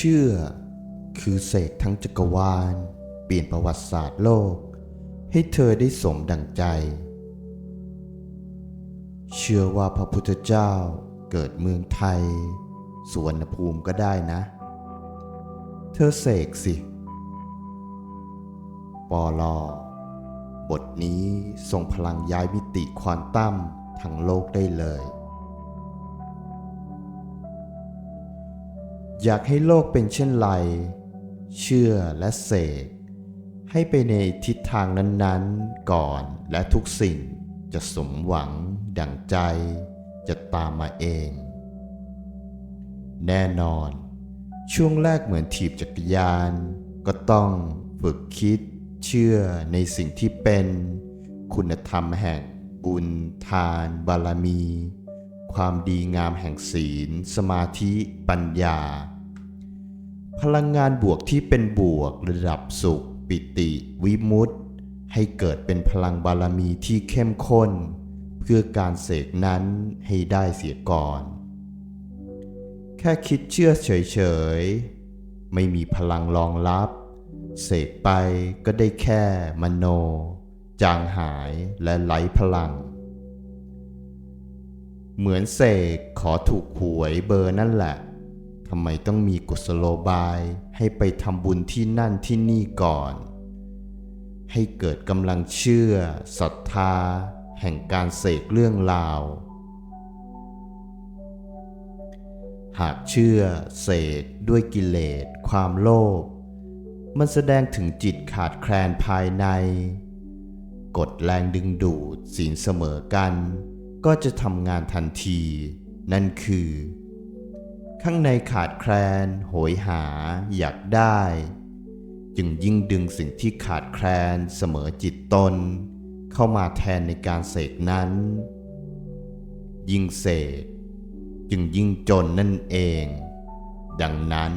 เชื่อ คือเสกทั้งจักรวาล เปลี่ยนประวัติศาสตร์โลก ให้เธอได้สมดังใจ เชื่อว่าพระพุทธเจ้าเกิดเมืองไทย สวนภูมิก็ได้นะ เธอเสกสิ ปอลอบทนี้ทรงพลังย้ายมิติควอนตัมทั้งโลกได้เลย อยากให้โลกเป็นเช่นไร เชื่อและเสกให้ไปในทิศทางนั้นๆก่อนและทุกสิ่งจะสมหวังดั่งใจจะตามมาเอง แน่นอน ช่วงแรกเหมือนถีบจักรยาน ก็ต้องฝึกคิดเชื่อในสิ่งที่เป็น คุณธรรมแห่งบุญทาน บารมี ความดีงามแห่งศีล สมาธิปัญญา พลังงานบวกที่เป็นบวกระดับสุข ปิติ วิมุตติ ให้เกิดเป็นพลังบารมีที่เข้มข้น เพื่อการเสกนั้นให้ได้เสียก่อน แค่คิดเชื่อเฉยๆ ไม่มีพลังรองรับเสกไปก็ได้แค่มโน จางหายและไร้พลัง เหมือนเสกขอถูกหวยเบอร์นั่นแหละทำไมต้องมีกุศโลบายให้ไปทำบุญที่นั่นที่นี่ก่อน ให้เกิดกำลังเชื่อศรัทธา แห่งการเสกเรื่องราว หากเชื่อเสกด้วยกิเลสความโลภมันแสดงถึงจิตขาดแคลนภายใน กดแรงดึงดูดศีลเสมอกัน ก็จะทำงานทันที นั่นคือ ข้างในขาดแคลน โหยหา อยากได้ จึงยิ่งดึงสิ่งที่ขาดแคลนเสมอจิตตน เข้ามาแทนในการเสกนั้น ยิ่งเสกจึงยิ่งจนนั่นเอง ดังนั้น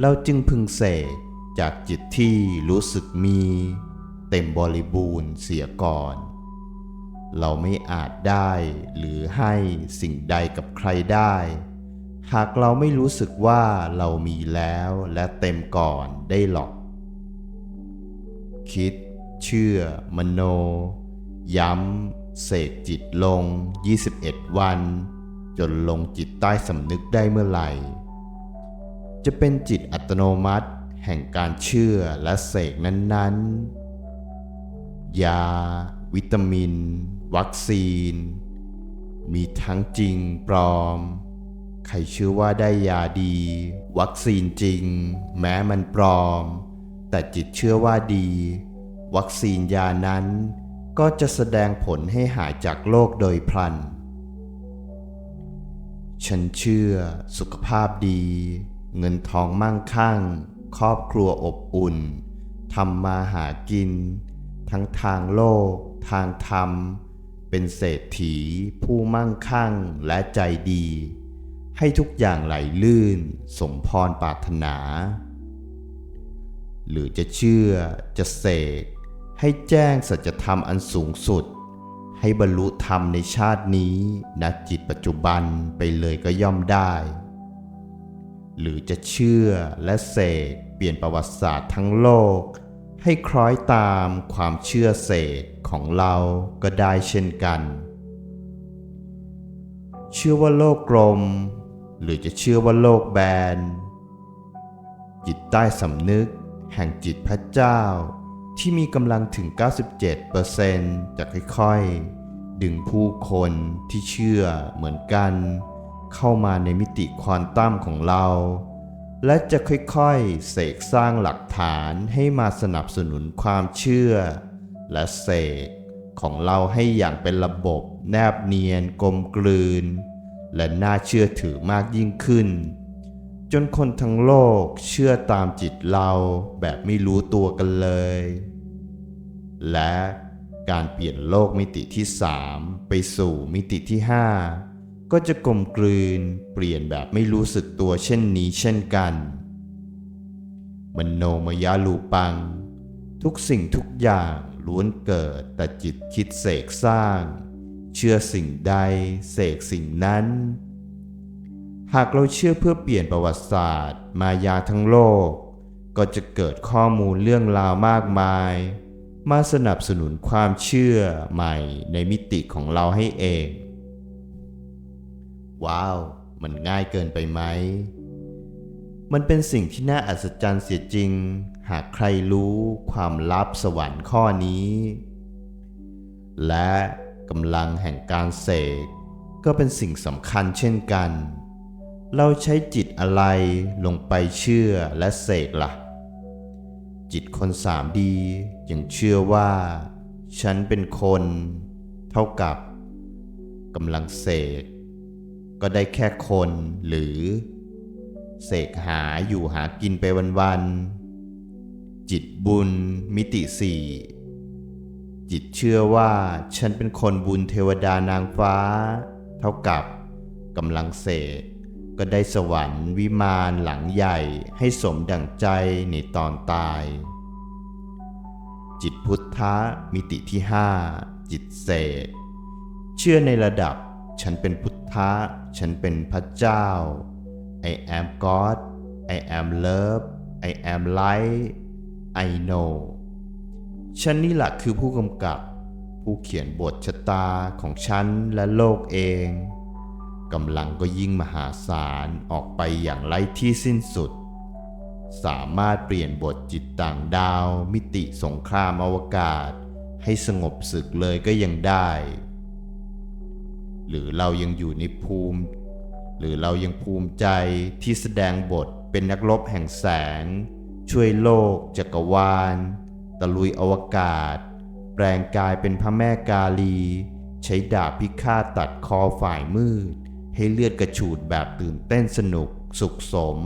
เราจึงพึงเสกจากจิตที่รู้สึกมี เต็มบริบูรณ์เสียก่อน เราไม่อาจได้หรือให้สิ่งใดกับใครได้ หากเราไม่รู้สึกว่าเรามีแล้วและเต็มก่อนได้หรอก คิด เชื่อ มโน ย้ำ เสกจิตลง 21 วัน จนลงจิตใต้สำนึกได้เมื่อไหร่ จะเป็นจิตอัตโนมัติแห่งการเชื่อและเสกนั้นๆ ยา วิตามิน วัคซีน มีทั้งจริงปลอม ใครเชื่อว่าได้ยาดี วัคซีนจริง แม้มันปลอม แต่จิตเชื่อว่าดี วัคซีนยานั้น ก็จะแสดงผลให้หายจากโรคโดยพลัน ฉันเชื่อสุขภาพดี เงินทองมั่งคั่ง ครอบครัวอบอุ่นทำมาหากิน ทั้งทางโลก ทางธรรม เป็นเศรษฐี ผู้มั่งคั่งและใจดี ให้ทุกอย่างไหลลื่น สมพรปรารถนา หรือจะเชื่อจะเสกให้แจ้งสัจธรรมอันสูงสุด ให้บรรลุธรรมในชาตินี้ณจิตปัจจุบันไปเลยก็ย่อมได้ หรือจะเชื่อและเสกเปลี่ยนประวัติศาสตร์ทั้งโลก ให้คล้อยตามความเชื่อเสกของเราก็ได้เช่นกัน เชื่อว่าโลกกลม หรือจะเชื่อว่าโลกแบน จิตใต้สำนึกแห่งจิตพระเจ้า ที่มีกำลังถึง 97%จะค่อยๆ ดึงผู้คนที่เชื่อเหมือนกัน เข้ามาในมิติควอนตัมของเรา และจะค่อยๆ เสกสร้างหลักฐานให้มาสนับสนุนความเชื่อ และเสกของเราให้อย่างเป็นระบบแนบเนียนกลมกลืน และน่าเชื่อถือมากยิ่งขึ้น จนคนทั้งโลกเชื่อตามจิตเราแบบไม่รู้ตัวกันเลย และการเปลี่ยนโลกมิติที่ 3 ไปสู่มิติที่ 5 ก็จะกลมกลืนเปลี่ยนแบบไม่รู้สึกตัวเช่นนี้เช่นกันมโนมยาลูปัง ทุกสิ่งทุกอย่างล้วนเกิดแต่จิตคิดเสกสร้าง เชื่อสิ่งใดเสกสิ่งนั้น หากเราเชื่อเพื่อเปลี่ยนประวัติศาสตร์ มายาทั้งโลก ก็จะเกิดข้อมูลเรื่องราวมากมาย มาสนับสนุนความเชื่อใหม่ในมิติของเราให้เอง ว้าว มันง่ายเกินไปไหม มันเป็นสิ่งที่น่าอัศจรรย์เสียจริง หากใครรู้ความลับสวรรค์ข้อนี้ และกำลังแห่งการเสกก็เป็นสิ่งสำคัญเช่นกัน เราใช้จิตอะไรลงไปเชื่อและเสกละ่ะ จิตคนสามดียังเชื่อว่า ฉันเป็นคน เท่ากับกำลังเสก ก็ได้แค่คนหรือ เสกหาอยู่หากินไปวันๆจิตบุญมิติสี่จิตเชื่อว่าฉันเป็นคนบุญเทวดานางฟ้า เท่ากับกำลังเสกก็ได้สวรรค์วิมานหลังใหญ่ให้สมดั่งใจในตอนตาย จิตพุทธะมิติที่ห้าจิตเศษ เชื่อในระดับ ฉันเป็นพุทธะ ฉันเป็นพระเจ้า I am God I am love I am light I know ฉันนี่แหละคือผู้กำกับ ผู้เขียนบทชะตาของฉันและโลกเองกำลังก็ยิ่งมหาศาลออกไปอย่างไร้ที่สิ้นสุด สามารถเปลี่ยนบทจิตต่างดาว มิติสงครามอวกาศ ให้สงบศึกเลยก็ยังได้ หรือเรายังอยู่ในภูมิ หรือเรายังภูมิใจที่แสดงบทเป็นนักรบแห่งแสง ช่วยโลก จักรวาล ตะลุยอวกาศ แปลงกายเป็นพระแม่กาลี ใช้ดาบพิฆาตตัดคอฝ่ายมืด ให้เลือดกระฉูดแบบตื่นเต้นสนุกสุขสม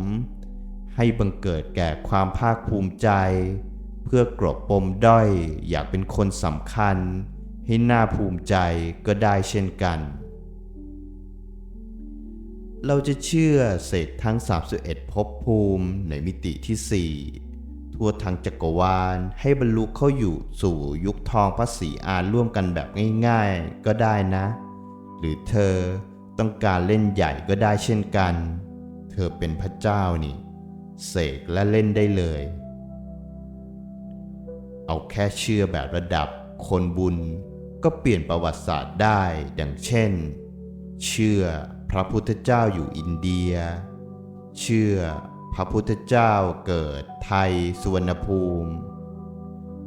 ให้บังเกิดแก่ความภาคภูมิใจ เพื่อกลบปมด้อยอยากเป็นคนสำคัญ ให้หน่าภูมิใจก็ได้เช่นกัน เราจะเชื่อเศษทั้ง 31ภพภูมิในมิติที่ 4 ทั่วทั้งจักรวาลให้บรรลุเข้าอยู่สู่ยุคทองพระศรีอานร่วมกันแบบง่ายๆก็ได้นะ หรือเธอต้องการเล่นใหญ่ก็ได้เช่นกัน เธอเป็นพระเจ้านี่เสกและเล่นได้เลย เอาแค่เชื่อแบบระดับคนบุญก็เปลี่ยนประวัติศาสตร์ได้ ดังเช่น เชื่อ ระพุทธเจ้าอยู่อินเดีย เชื่อพระพุทธเจ้าเกิดไทยสุวรรณภูมิ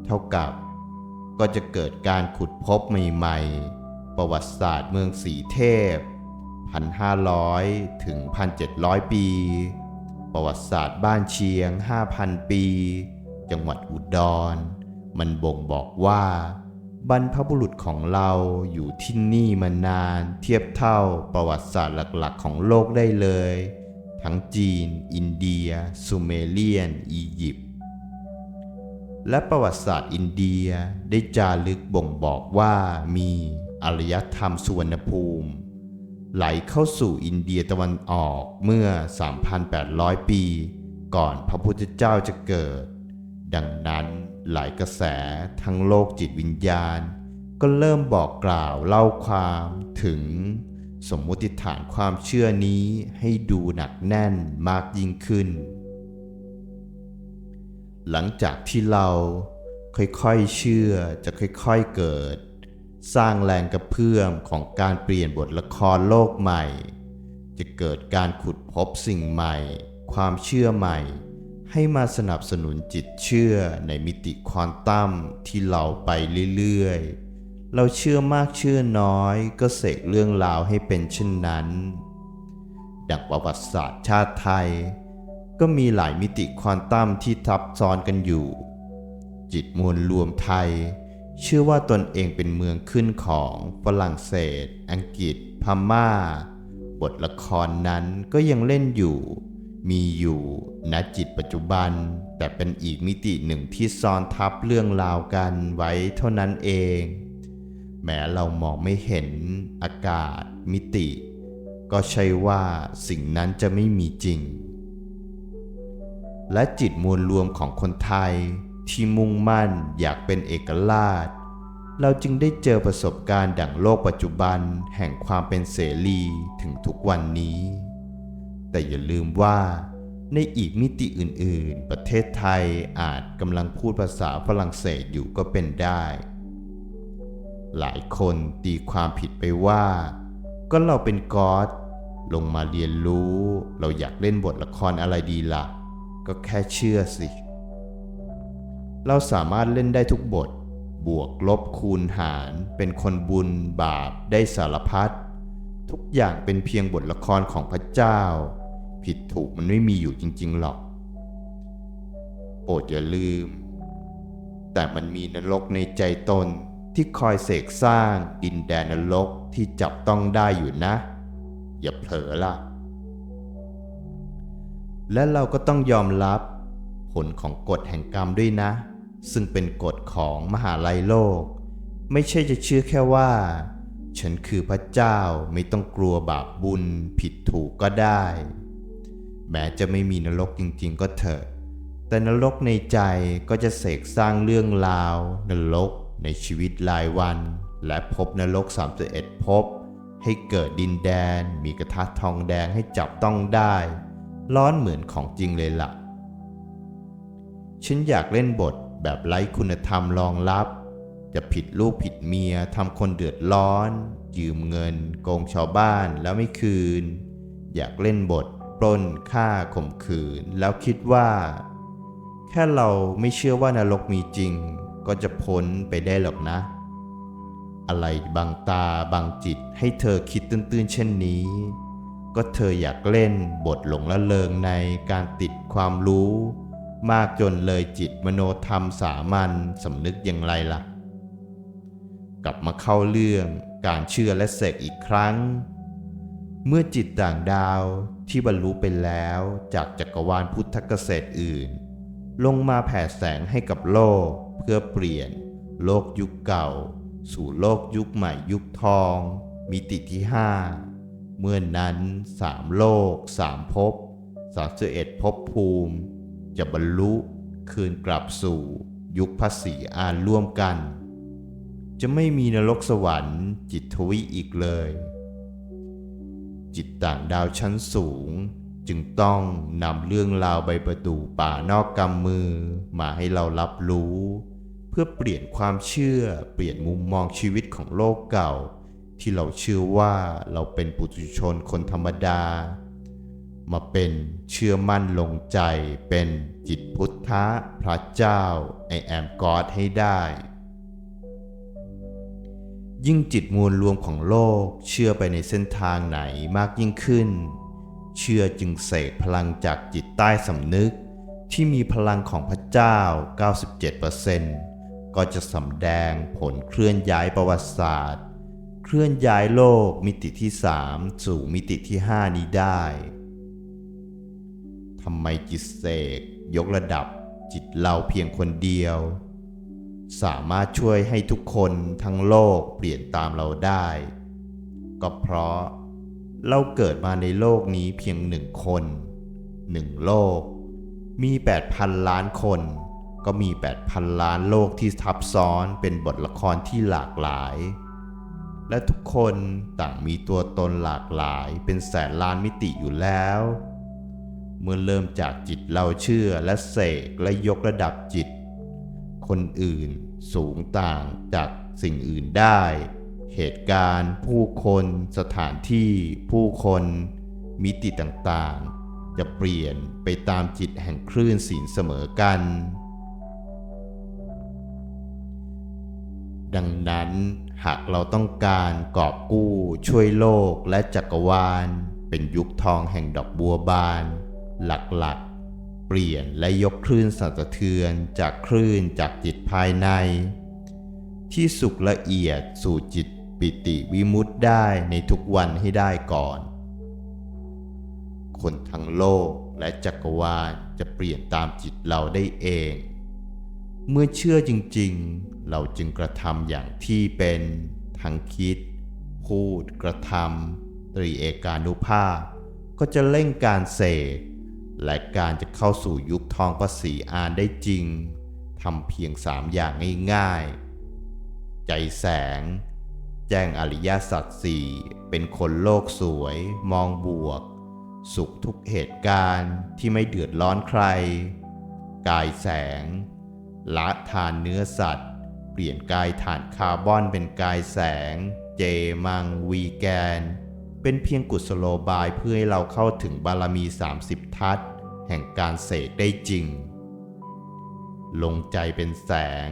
เท่ากับก็จะเกิดการขุดพบใหม่ๆ ประวัติศาสตร์เมืองสีเทพ 1,500 ถึง 1,700 ปี ประวัติศาสตร์บ้านเชียง 5,000 ปี จังหวัดอุดร มันบ่งบอกว่า บรรพบุรุษของเราอยู่ที่นี่มานาน เทียบเท่าประวัติศาสตร์หลักๆ ของโลกได้เลย ทั้งจีน อินเดียซูเมเรียน อียิปต์และประวัติศาสตร์อินเดียได้จารึกบ่งบอกว่ามีอารยธรรมสุวรรณภูมิ ไหลเข้าสู่อินเดียตะวันออกเมื่อ 3,800 ปี ก่อนพระพุทธเจ้าจะเกิด ดังนั้น หลายกระแสทั้งโลกจิตวิญญาณ ก็เริ่มบอกกล่าวเล่าความถึงสมมติฐานความเชื่อนี้ให้ดูหนักแน่นมากยิ่งขึ้น หลังจากที่เราค่อยๆเชื่อจะค่อยๆเกิด สร้างแรงกระเพื่อมของการเปลี่ยนบทละครโลกใหม่ จะเกิดการขุดพบสิ่งใหม่ ความเชื่อใหม่ ให้มาสนับสนุนจิตเชื่อในมิติควอนตัมที่เราไปเรื่อยๆ เราเชื่อมากเชื่อน้อยก็เสกเรื่องราวให้เป็นเช่นนั้น ดังประวัติศาสตร์ชาติไทย ก็มีหลายมิติควอนตัมที่ทับซ้อนกันอยู่ จิตมวลรวมไทย เชื่อว่าตนเองเป็นเมืองขึ้นของฝรั่งเศส อังกฤษ พม่า บทละครนั้นก็ยังเล่นอยู่ มีอยู่ณจิตปัจจุบัน แต่เป็นอีกมิติหนึ่งที่ซ้อนทับเรื่องราวกันไว้เท่านั้นเอง แม้เรามองไม่เห็นอากาศมิติ ก็ใช่ว่าสิ่งนั้นจะไม่มีจริง และจิตมวลรวมของคนไทยที่มุ่งมั่นอยากเป็นเอกราช เราจึงได้เจอประสบการณ์ดั่งโลกปัจจุบันแห่งความเป็นเสรีถึงทุกวันนี้ แต่อย่าลืมว่า ในอีกมิติอื่น ๆ ประเทศไทยอาจกำลังพูดภาษาฝรั่งเศสอยู่ก็เป็นได้ หลายคนตีความผิดไปว่า ก็เราเป็นกอดลงมาเรียนรู้ เราอยากเล่นบทละครอะไรดีละ่ะ ก็แค่เชื่อสิ เราสามารถเล่นได้ทุกบท บวกลบคูณหาร เป็นคนบุญบาปได้สารพัดทุกอย่างเป็นเพียงบทละครของพระเจ้า ผิดถูกมันไม่มีอยู่จริง ๆ หรอก โปรดอย่าลืม แต่มันมีนรกในใจตนที่คอยเสกสร้างดินแดนนรกที่จับต้องได้อยู่นะ อย่าเผลอล่ะ และเราก็ต้องยอมรับ ผลของกฎแห่งกรรมด้วยนะ ซึ่งเป็นกฎของมหาลัยโลก ไม่ใช่จะเชื่อแค่ว่า ฉันคือพระเจ้าไม่ต้องกลัวบาปบุญผิดถูกก็ได้ แม้จะไม่มีนรกจริงๆ ก็เถอะ แต่นรกในใจก็จะเสกสร้างเรื่องราว นรกในชีวิตรายวัน และพบนรก 31 พบ ให้เกิดดินแดน มีกระทะทองแดงให้จับต้องได้ ร้อนเหมือนของจริงเลยล่ะ ฉันอยากเล่นบทแบบไร้คุณธรรมรองรับ จะผิดลูกผิดเมียทำคนเดือดร้อน ยืมเงิน โกงชาวบ้านแล้วไม่คืน อยากเล่นบท ปล้นฆ่าข่มขืน แล้วคิดว่า แค่เราไม่เชื่อว่านรกมีจริง ก็จะพ้นไปได้หรอกนะ อะไรบางตาบางจิตให้เธอคิดตื้นๆ เช่นนี้ ก็เธออยากเล่นบทหลงละเลงในการติดความรู้ มากจนเลยจิตมโนธรรมสามัญสำนึกอย่างไรล่ะ กลับมาเข้าเรื่องการเชื่อและเสกอีกครั้ง เมื่อจิตต่างดาว ที่บรรลุไปแล้วจากจักรวาลพุทธเกษตรอื่น ลงมาแผ่แสงให้กับโลกเพื่อเปลี่ยน โลกยุคเก่า สู่โลกยุคใหม่ยุคทอง มิติที่ห้าเมื่อนนั้นสามโลกสามภพสามสิบเอ็ดภพภูมิ จะบรรลุคืนกลับสู่ยุคภาษีอานร่วมกัน จะไม่มีนรกสวรรค์จิตทวิอีกเลย จิตต่างดาวชั้นสูง จึงต้องนำเรื่องราวใบประดู่ป่านอกกำมือมาให้เรารับรู้ เพื่อเปลี่ยนความเชื่อเปลี่ยนมุมมองชีวิตของโลกเก่า ที่เราเชื่อว่าเราเป็นปุถุชนคนธรรมดา มาเป็นเชื่อมั่นลงใจเป็นจิตพุทธะพระเจ้าไอแอมกอดให้ได้ ยิ่งจิตมวลรวมของโลกเชื่อไปในเส้นทางไหนมากยิ่งขึ้น เชื่อจึงเสกพลังจากจิตใต้สำนึก ที่มีพลังของพระเจ้า 97%ก็จะสำแดงผลเคลื่อนย้ายประวัติศาสตร์ เคลื่อนย้ายโลกมิติที่ 3 สู่มิติที่ 5 นี้ได้ทำไมจิตเสกยกระดับจิตเราเพียงคนเดียว สามารถช่วยให้ทุกคนทั้งโลกเปลี่ยนตามเราได้ ก็เพราะเราเกิดมาในโลกนี้เพียงหนึ่งคนหนึ่งโลก มี 8,000 ล้านคน ก็มี 8,000 ล้านโลกที่ทับซ้อนเป็นบทละครที่หลากหลาย และทุกคนต่างมีตัวตนหลากหลายเป็นแสนล้านมิติอยู่แล้ว เมื่อเริ่มจากจิตเราเชื่อและเสกและยกระดับจิต คนอื่นสูงต่างจากสิ่งอื่นได้ เหตุการณ์ ผู้คน สถานที่ ผู้คน มิติต่างๆ จะเปลี่ยนไปตามจิตแห่งคลื่นศีลเสมอกัน ดังนั้นหากเราต้องการกอบกู้ช่วยโลกและจักรวาล เป็นยุคทองแห่งดอกบัวบาน หลักๆ เปลี่ยนและยกคลื่นสั่นสะเทือนจากคลื่นจากจิตภายใน ที่สุขละเอียดสู่จิตปิติวิมุตติได้ในทุกวันให้ได้ก่อน คนทั้งโลกและจักรวาลจะเปลี่ยนตามจิตเราได้เอง เมื่อเชื่อจริงๆ เราจึงกระทำอย่างที่เป็นทั้งคิด พูดกระทำตรีเอกานุภาพ ก็จะเร่งการเสก และการจะเข้าสู่ยุคทองภาษีอานได้จริงทำเพียงสามอย่างง่ายๆ ใจแสง แจ้งอริยสัจสี่เป็นคนโลกสวย มองบวก สุขทุกเหตุการณ์ที่ไม่เดือดร้อนใคร กายแสง ละทานเนื้อสัตว์ เปลี่ยนกายฐานคาร์บอนเป็นกายแสง เจมังวีแกน เป็นเพียงกุศโลบายเพื่อให้เราเข้าถึงบารมี 30 ทัศแห่งการเสกได้จริง ลงใจเป็นแสง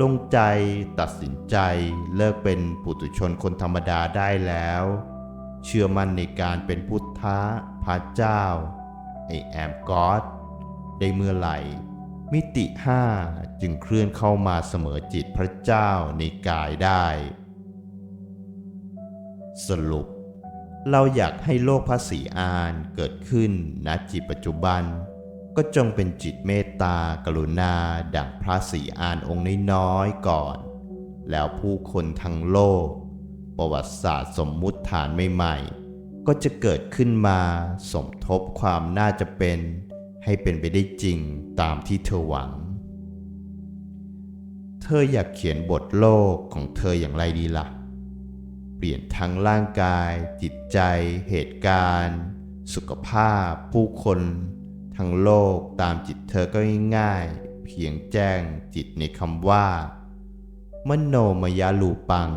ลงใจตัดสินใจเลิกเป็นปุถุชนคนธรรมดาได้แล้ว เชื่อมั่นในการเป็นพุทธะพระเจ้าไอแอมกอดได้เมื่อไหร่มิติห้าจึงเคลื่อนเข้ามาเสมอจิตพระเจ้าในกายได้ สรุป เราอยากให้โลกภาษีอานเกิดขึ้นณจิตปัจจุบัน ก็จงเป็นจิตเมตตากรุณาดั่งพระศรีอานองค์น้อยๆก่อน แล้วผู้คนทั้งโลก ประวัติศาสตร์สมมุติฐานใหม่ๆ ก็จะเกิดขึ้นมาสมทบความน่าจะเป็น ให้เป็นไปได้จริงตามที่เธอหวัง เธออยากเขียนบทโลกของเธออย่างไรดีล่ะ ปลี่ยนทั้งร่างกาย จิตใจ เหตุการณ์ สุขภาพ ผู้คน ทั้งโลกตามจิตเธอก็ง่าย เพียงแจ้งจิตในคำว่า มโนมยาลูปัง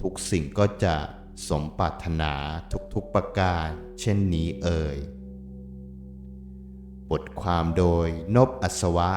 ทุกสิ่งก็จะสมปรารถนาทุกๆประการ เช่นนี้เอ่ย บทความโดยนบอัศวะ